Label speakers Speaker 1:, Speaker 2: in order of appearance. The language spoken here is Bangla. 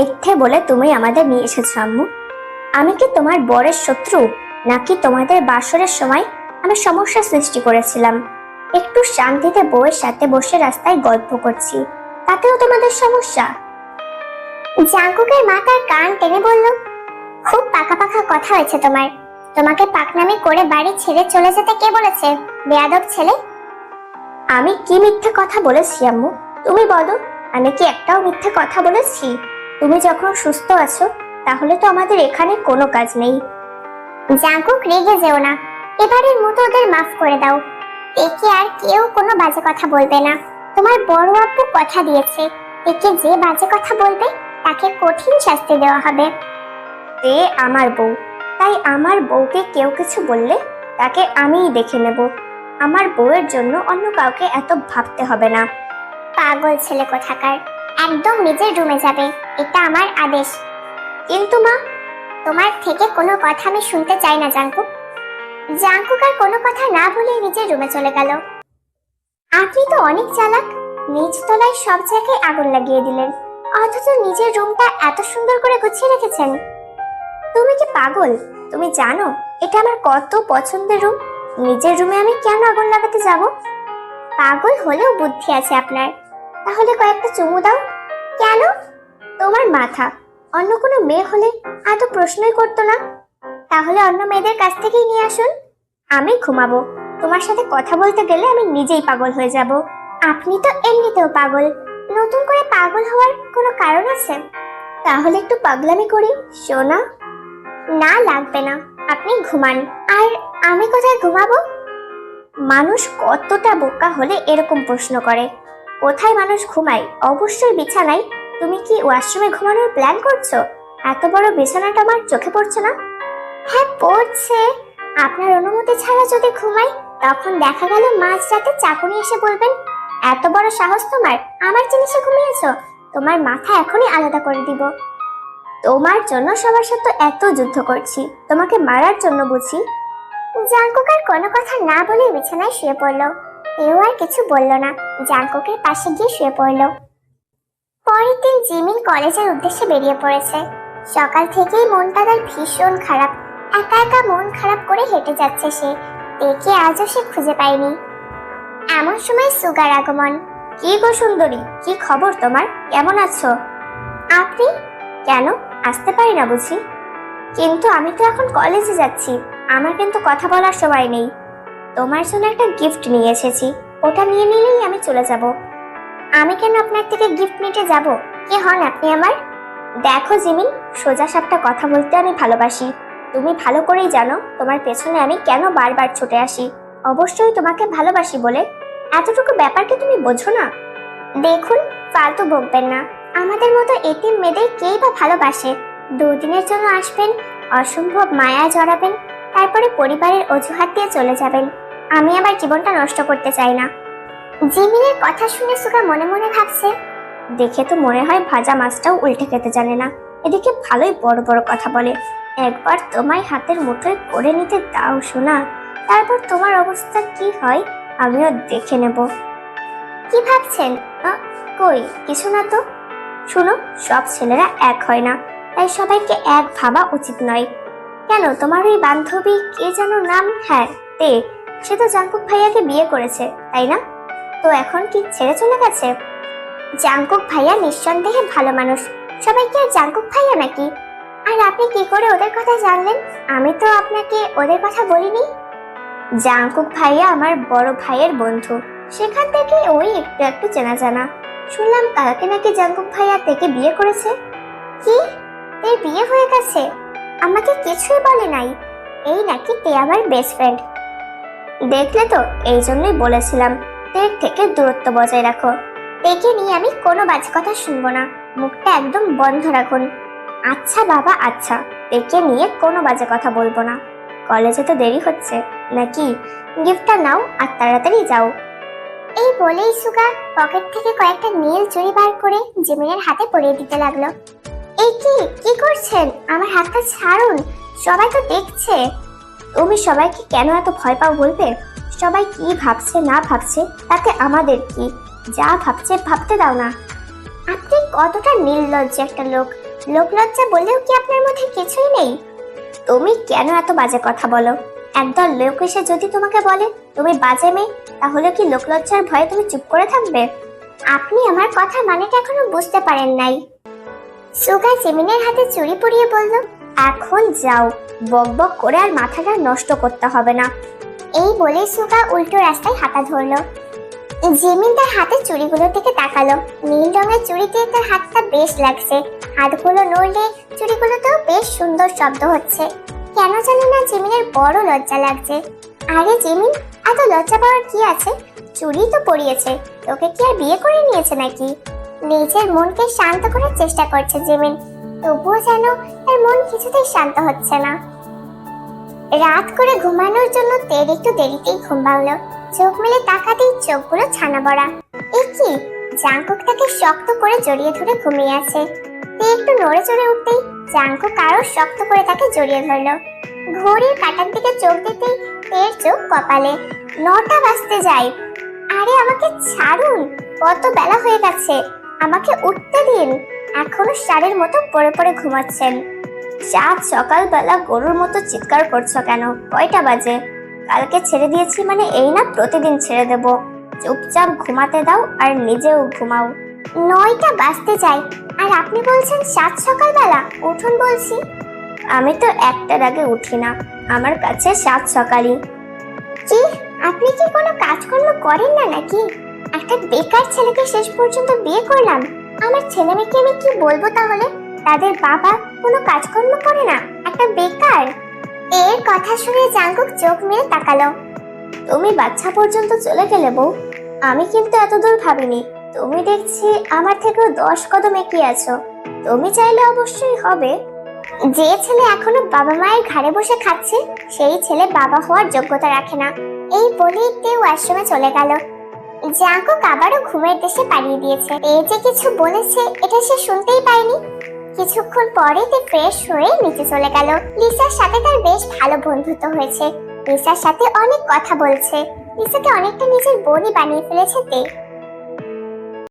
Speaker 1: মিথ্যে বলে তুমি আমাদের নিয়ে এসেছ, আম্মু। আমি কি তোমার বরের শত্রু, নাকি তোমাদের বাসরের সময় আমি সমস্যা সৃষ্টি করেছিলাম? একটু শান্তিতে বউয়ের সাথে বসে রাস্তায় গল্প করছি, তাতেও তোমাদের সমস্যা?
Speaker 2: জাঙ্কুকের মা তার কান টেনে বলল, খুব পাকা পাকা কথা হয়েছে তোমার। তোমাকে পাকনামি করে বাড়ি ছেড়ে চলে যেতে কে বলেছে? বেয়াদব ছেলে?
Speaker 1: আমি কি মিথ্যে কথা বলেছি, আম্মু? তুমি বলো, আমি কি একটাও মিথ্যে কথা বলেছি? তুমি যখন সুস্থ আছো তাহলে তো আমাদের এখানে কোনো কাজ নেই।
Speaker 2: জাঙ্কুক রেগে যেও না। এবারের মতো ওদের মাফ করে দাও। একে আর কেউ কোনো বাজে কথা বলবে না। তোমার বড় আপু কথা দিয়েছে। একে যে বাজে কথা বলবে তাকে কঠিন শাস্তি দেওয়া হবে।
Speaker 1: তে আমার বউ। তাই আমার বউকে কেউ কিছু বললে তাকে আমিই দেখে নেব। আমার বউয়ের জন্য অন্য কাউকে এত ভাবতে হবে না।
Speaker 2: পাগল ছেলে কোথাকার। একদম নিজের রুমে যাবে, এটা আমার আদেশ।
Speaker 1: কিন্তু মা,
Speaker 2: তোমার থেকে কোনো কথা আমি শুনতে চাই না, জাঙ্কুক। জাঙ্কুক আর কোনো কথা না বলে নিজের রুমে চলে গেল। আপনি তো অনেক চালাক, নিজ তলায় সব জায়গায় আগুন লাগিয়ে দিলেন। অথচ নিজের রুমটা এত সুন্দর করে গুছিয়ে রেখেছেন।
Speaker 1: তুমি কি পাগল? তুমি জানো, এটা আমার কত পছন্দের রুম। নিজের রুমে আমি কেন আগুন লাগাতে যাব?
Speaker 2: পাগল হলেও বুদ্ধি আছে আপনার।
Speaker 1: তাহলে কয়েকটা চুমু দাও। কেন? তোমার মাথা। অন্য কোনো মেয়ে হলে এত প্রশ্নই করতো না।
Speaker 2: তাহলে অন্য মেয়েদের কাছ থেকেই নিয়ে আসুন।
Speaker 1: আমি ঘুমাবো। তোমার সাথে কথা বলতে গেলে আমি নিজেই পাগল হয়ে যাব।
Speaker 2: আপনি তো এমনিতেও পাগল। নতুন করে পাগল হওয়ার কোনো কারণ আছে?
Speaker 1: তাহলে একটু পাগলামি করি, সোনা।
Speaker 2: না, লাগবে না। আপনি ঘুমান। আর আমি কোথায় ঘুমাবো?
Speaker 1: মানুষ কতটা বোকা হলে এরকম প্রশ্ন করে। কোথায় মানুষ ঘুমায়? অবশ্যই বিছানায়। তুমি কি ওয়াশরুমে ঘুমানোর প্ল্যান করছ? এত বড় বিছানাটা আমার চোখে পড়ছে না?
Speaker 2: হ্যাঁ পড়ছে। আপনার অনুমতি ছাড়া যদি ঘুমাই, তখন দেখা গেল মাঝ রাতে চাকুনি এসে বলবেন, এত বড় সাহস তোমার। আমার জিনিসে ঘুমিয়েছো। তোমার মাথা এখনই আলাদা করে দিব।
Speaker 1: তোমার জন্য সবার সাথে এত যুদ্ধ করছি। তোমাকে মারার জন্য বুঝি?
Speaker 2: জাঙ্কুকার কোনো কথা না বলে বিছানায় শুয়ে পড়ল। কেউ আর কিছু বলল না। জাঙ্কুকের পাশে গিয়ে শুয়ে পড়ল। পরের দিন জিমিন কলেজের উদ্দেশ্যে বেরিয়ে পড়েছে। সকাল থেকেই মনটা তার ভীষণ খারাপ। একা একা মন খারাপ করে হেঁটে যাচ্ছে সে। দেখে আজও সে খুঁজে পায়নি। এমন সময় সুগার আগমন।
Speaker 1: কি গো সুন্দরী, কি খবর তোমার? কেমন আছো?
Speaker 2: আপনি?
Speaker 1: কেন? আসতে পারি না বুঝি? কিন্তু আমি তো এখন কলেজে যাচ্ছি। আমার কিন্তু কথা বলার সময় নেই। তোমার জন্য একটা গিফট নিয়ে এসেছি। ওটা নিয়ে নিলেই আমি চলে যাব।
Speaker 2: আমি কেন আপনার থেকে গিফট নিতে যাব? কে হন আপনি আমার?
Speaker 1: দেখো জিমিন, সোজা সাপটা কথা বলতে আমি ভালোবাসি। তুমি ভালো করেই জানো তোমার পেছনে আমি কেন বারবার ছুটে আসি। অবশ্যই তোমাকে ভালোবাসি বলে। এতটুকু ব্যাপারকে তুমি বোঝো না।
Speaker 2: দেখুন, ফালতু বকবেন না। আমাদের মতো এতিম মেয়েদের কেই বা ভালোবাসে? দুদিনের জন্য আসবেন, অসম্ভব মায়া জড়াবেন, তারপরে পরিবারের অজুহাত দিয়ে চলে যাবেন। আমি আমার জীবনটা নষ্ট করতে চাই না। জিমিনের কথা শুনে সুগা মনে মনে ভাবছে,
Speaker 1: দেখে তো মনে হয় ভাজা মাছটাও উল্টে খেতে জানে না। এদিকে ভালোই বড় বড় কথা বলে, একবার তোমায় হাতের মুঠোয় করে নিতে দাও শোনা তারপর তোমার অবস্থা কি হয় আমিও দেখে নেব।
Speaker 2: কি ভাবছেন?
Speaker 1: কই? কিছু না তো? শুনো, সব ছেলেরা এক হয় না, তাই সবাইকে এক ভাবা উচিত নয়। কেন, তোমার ওই বান্ধবী কে যেন নাম হ্যাঁ তে সে তো জাঙ্কুক ভাইয়াকে বিয়ে করেছে, তাই না? তো এখন কি ছেড়ে চলে গেছে?
Speaker 2: জাঙ্কুক ভাইয়া নিঃসন্দেহে ভালো মানুষ। সবাই কি আর জাঙ্কুক ভাইয়া নাকি? আর আপনি কি করে ওদের কথা জানলেন? আমি তো আপনাকে ওদের কথা বলিনি।
Speaker 1: জাঙ্কুক ভাইয়া আমার বড় ভাইয়ের বন্ধু। সেখান থেকে ওই একটু একটু চেনা জানা। শুনলাম কালকে নাকি জাঙ্কুক ভাইয়া থেকে বিয়ে করেছে।
Speaker 2: কি? এর বিয়ে হয়ে গেছে? আমাকে কিছুই বলে নাই। এই নাকি তে আমার বেস্ট ফ্রেন্ড
Speaker 1: দেখলে তো, এই জন্যই বলেছিলাম। তের থেকে দূরত্ব বজায় রাখো।
Speaker 2: তেকে নিয়ে আমি কোনো বাজে কথা শুনব না। মুখটা একদম বন্ধ রাখুন।
Speaker 1: আচ্ছা বাবা আচ্ছা। তেকে নিয়ে কোনো বাজে কথা বলব না। কলেজে তো দেরি হচ্ছে। নাকি? গিফটটা নাও আর তাড়াতাড়ি যাও।
Speaker 2: এই বলেই সুগা পকেট থেকে কয়েকটা নীল চুড়ি বার করে জিমিনের হাতে পরিয়ে দিতে লাগল। এই কি? কি করছেন? আমার হাতটা ছাড়ুন। সবাই তো দেখছে।
Speaker 1: তুমি সবাইকে কেন এত ভয় পাও বলবে? সবাই কি ভাবছে, না ভাবছে, তাতে আমাদের কি? যা ভাবছে, ভাবতে দাও না।
Speaker 2: আপনি কতটা নির্লজ্জ একটা লোক। লোকলজ্জা বললেও কি আপনার মধ্যে কিছুই নেই?
Speaker 1: তুমি কেন এত বাজে কথা বলো? একদল লোক এসে যদি তোমাকে বলে, তুমি বাজে মেয়ে, তাহলে কি লোকলজ্জার ভয়ে তুমি চুপ করে থাকবে?
Speaker 2: আপনি আমার কথা মানেটা এখনও বুঝতে পারেন নাই। সুগা জিমিনের হাতে চুরি পরিয়ে বলল
Speaker 1: এখন যাও, বক বক করে আর মাথাটা নষ্ট করতে হবে না।
Speaker 2: এই বলে সুগা উল্টো রাস্তায় হাঁটা ধরলো। জিমিন তার হাতে চুড়িগুলোর দিকে তাকালো। নীল রঙের চুড়িতে তার হাতটা বেশ লাগছে। হাতগুলো নড়লে চুড়িগুলোতেও বেশ সুন্দর শব্দ হচ্ছে। কেন জানি না জিমিনের বড় লজ্জা লাগছে। আরে জিমিন, এত লজ্জা পাওয়ার কি আছে? চুড়ি তো পরিয়েছে। তোকে কি আর বিয়ে করে নিয়েছে নাকি? নিজের মনকে শান্ত করার চেষ্টা করছে জিমিন। তবুও যেন তার মন কিছুতেই শান্ত হচ্ছে না। রাত করে ঘুমানোর জন্য তের একটু দেরিতেই ঘুম ভাঙলো। চোখ মেলে তাকাতেই চোখগুলো ছানা বড়া। এ কি? জাঙ্কুক তাকে শক্ত করে জড়িয়ে ধরে ঘুমিয়ে আছে। তে একটু নড়ে চড়ে উঠতেই জাঙ্কুক আরও শক্ত করে তাকে জড়িয়ে ধরলো। ঘড়ির কাটার দিকে চোখ দিতেই তের চোখ কপালে। নটা বাজতে যায়। আরে আমাকে ছাড়ুন, কত বেলা হয়ে গেছে। আমাকে উঠতে দিন। এখনও সারের মতো পরে পরে ঘুমাচ্ছেন।
Speaker 1: চাঁদ সকালবেলা গরুর মতো চিৎকার করছ কেন? কয়টা বাজে? কালকে ছেড়ে দিয়েছি মানে এই না প্রতিদিন ছেড়ে দেব। চুপচাপ ঘুমাতে দাও আর নিজেও ঘুমাও।
Speaker 2: নয়টা বাজতে চাই। আর আপনি বলছেন সাত সকালবেলা? উঠুন বলছি।
Speaker 1: আমি তো একটার আগে উঠি না। আমার কাছে সাত সকালই।
Speaker 2: কি? আপনি কি কোনো কাজকর্ম করেন না নাকি? একটা বেকার ছেলেকে শেষ পর্যন্ত বিয়ে করলাম। আমার ছেলে মেয়েকে আমি কি বলব তাহলে? তাদের বাবা কোনো কাজকর্ম করে না, একটা বেকার। এর কথা শুনে জাঙ্কুক চোখ মেলে তাকালো।
Speaker 1: তুমি বাচ্চা পর্যন্ত চলে গেলে বউ। আমি কিন্তু এতদূর ভাবিনি। তুমি দেখছি আমার থেকেও দশ কদম এগিয়ে আছো। তুমি চাইলে অবশ্যই হবে।
Speaker 2: যে ছেলে এখনও বাবা মায়ের ঘাড়ে বসে খাচ্ছে, সেই ছেলে বাবা হওয়ার যোগ্যতা রাখে না। এই বলেই কেউ আশ্রমে চলে গেল। জাঙ্কুক আবারও ঘুমের দেশে পাড়িয়ে দিয়েছে এই যে কিছু বলেছে, এটা সে শুনতেই পায়নি। কিছুক্ষণ পরে তে ফ্রেশ হয়ে নিচে চলে গেল। লিসার সাথে তার বেশ ভালো বন্ধুত্ব হয়েছে। লিসার সাথে অনেক কথা বলছে। লিসাকে অনেকটা নিজের বোনই বানিয়ে ফেলেছে তে।